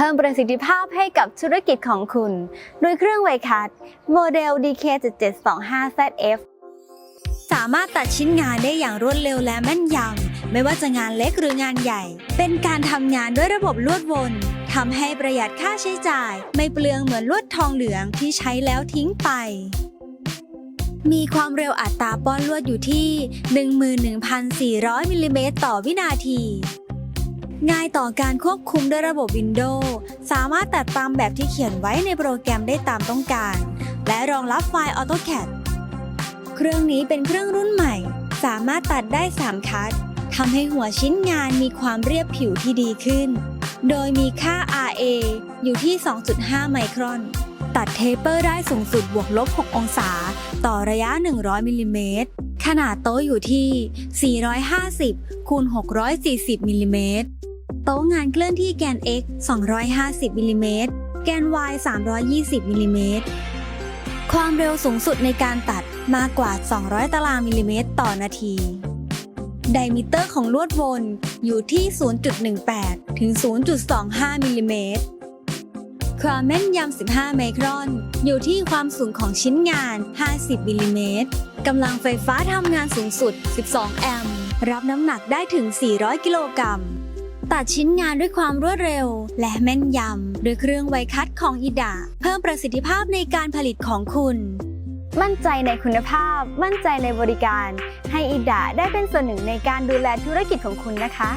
พิ่มประสิทธิภาพให้กับธุรกิจของคุณด้วยเครื่องไวคัตโมเดล DK7725ZF สามารถตัดชิ้นงานได้อย่างรวดเร็วและแม่นยำ ไม่ว่าจะงานเล็กหรืองานใหญ่ เป็นการทำงานด้วยระบบลวดวนทำให้ประหยัดค่าใช้จ่าย ไม่เปลืองเหมือนลวดทองเหลืองที่ใช้แล้วทิ้งไป มีความเร็วอัตราป้อนลวดอยู่ที่ 11,400 มิลลิเมตรต่อวินาที ง่ายต่อการควบคุมด้วยระบบ Windows สามารถตัดตามแบบที่เขียนไว้ในโปรแกรมได้ตามต้องการ และรองรับไฟล์ AutoCAD เครื่องนี้เป็นเครื่องรุ่นใหม่ สามารถตัดได้ 3 คัดทำให้หัวชิ้นงานมีความเรียบผิวที่ดีขึ้น โดยมีค่า RA อยู่ที่ 2.5 ไมครอน ตัดเทปเปอร์ได้สูงสุดบวกลบ 6 องศา ต่อระยะ 100 มิลลิเมตรขนาดโต๊ะอยู่ที่ 450 คูณ 640 มิลลิเมตร โต๊ะงานเคลื่อนที่แกน x 250มิลลิเมตรแกน y 320มิลลิเมตรความเร็วสูงสุดในการตัดมากกว่า 200 ตารางมิลลิเมตรต่อนาที ไดมิเตอร์ของลวดวนอยู่ที่ 0.18 ถึง 0.25มิลลิเมตรความแม่นยำ 15 ไมครอน อยู่ที่ความสูงของชิ้นงาน 50มิลลิเมตรกำลังไฟฟ้าทำงานสูงสุด 12 แอมป์ รับน้ำหนักได้ถึง 400 กิโลกรัม ตัดชิ้นงานด้วยความรวดเร็ว และแม่นยำด้วยเครื่องไวคัตของอิดาเพิ่มประสิทธิภาพในการผลิตของคุณ มั่นใจในคุณภาพ มั่นใจในบริการ ให้อิดะได้เป็นส่วนหนึ่งในการดูแลธุรกิจของคุณนะคะ